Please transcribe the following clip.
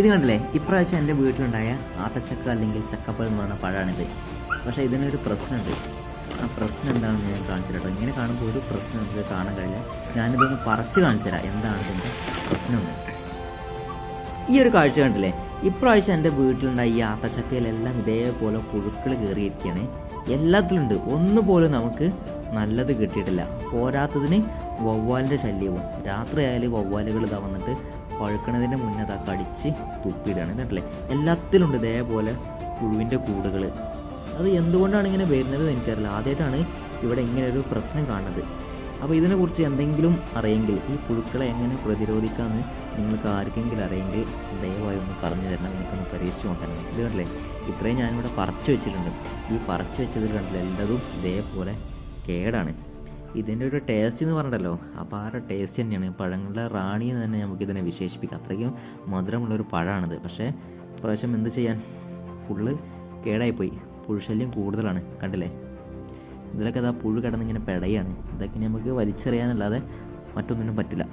ഇത് കണ്ടില്ലേ? ഇപ്രാവശ്യം എന്റെ വീട്ടിലുണ്ടായ ആട്ടച്ചക്ക അല്ലെങ്കിൽ ചക്കപ്പഴം എന്ന് പറഞ്ഞ പഴമാണിത്. പക്ഷേ ഇതിനൊരു പ്രശ്നമുണ്ട്. ആ പ്രശ്നം എന്താണെന്ന് ഞാൻ കാണിച്ചു കേട്ടോ ഇങ്ങനെ കാണുമ്പോൾ ഒരു പ്രശ്നം നമുക്ക് കാണാൻ കഴിയില്ല. ഞാനിതൊന്ന് പറിച്ച് കാണിച്ചു തരാം. എന്താണ് ഇതിന്റെ പ്രശ്നമെന്ന് ഈ ഒരു കാഴ്ച കണ്ടില്ലേ? ഇപ്രാവശ്യം എന്റെ വീട്ടിലുണ്ടായ ഈ ആട്ടച്ചക്കയിലെല്ലാം ഇതേപോലെ പുഴുക്കൾ കയറിയിരിക്കുകയാണ്. എല്ലാത്തിലുണ്ട്. ഒന്നുപോലും നമുക്ക് നല്ലത് കിട്ടിയിട്ടില്ല. പോരാത്തതിന് വവ്വാലിന്റെ ശല്യവും. രാത്രിയായാലും വവ്വാലുകൾ ഇതാ വന്നിട്ട് പഴുക്കണതിന്റെ മുന്നേ അതാ കടിച്ച് തുപ്പിയിടുകയാണ് കേട്ടല്ലേ? എല്ലാത്തിലുണ്ട് ഇതേപോലെ പുഴുവിന്റെ കൂടുകൾ അത് എന്തുകൊണ്ടാണ് ഇങ്ങനെ വരുന്നത് എനിക്കറിയില്ല. ആദ്യമായിട്ടാണ് ഇവിടെ ഇങ്ങനെ ഒരു പ്രശ്നം കാണുന്നത്. അപ്പോൾ ഇതിനെക്കുറിച്ച് എന്തെങ്കിലും അറിയെങ്കിൽ ഈ പുഴുക്കളെ എങ്ങനെ പ്രതിരോധിക്കാമെന്ന് നിങ്ങൾക്ക് ആർക്കെങ്കിലും അറിയെങ്കിൽ ദയവായി ഒന്ന് പറഞ്ഞു തരണം. എനിക്കൊന്ന് പരീക്ഷിച്ച് നോക്കണം ഇത് കണ്ടില്ലേ? ഇത്രയും ഞാനിവിടെ പറിച്ചു വെച്ചിട്ടുണ്ട്. ഈ പറിച്ചു വെച്ചതിൽ കണ്ടില്ല? എല്ലാതും ഇതേപോലെ കേടാണ്. ഇതിന്റെ ഒരു ടേസ്റ്റ് എന്ന് പറഞ്ഞിട്ടല്ലോ. ഒരു ടേസ്റ്റ് തന്നെയാണ്. പഴങ്ങളുടെ റാണി എന്ന് തന്നെ നമുക്ക് ഇതിനെ വിശേഷിപ്പിക്കാം. അത്രയ്ക്കും മധുരമുള്ളൊരു പഴമാണിത്. പക്ഷേ പ്രാവശ്യം എന്ത് ചെയ്യാൻ? ഫുള്ള് കേടായിപ്പോയി. പുഴുശല്യം കൂടുതലാണ്. കണ്ടില്ലേ? ഇതിലൊക്കെ അതാ പുഴു കിടന്നിങ്ങനെ പെടയാണ്. ഇതൊക്കെ നമുക്ക് വലിച്ചെറിയാനല്ലാതെ മറ്റൊന്നിനും പറ്റില്ല.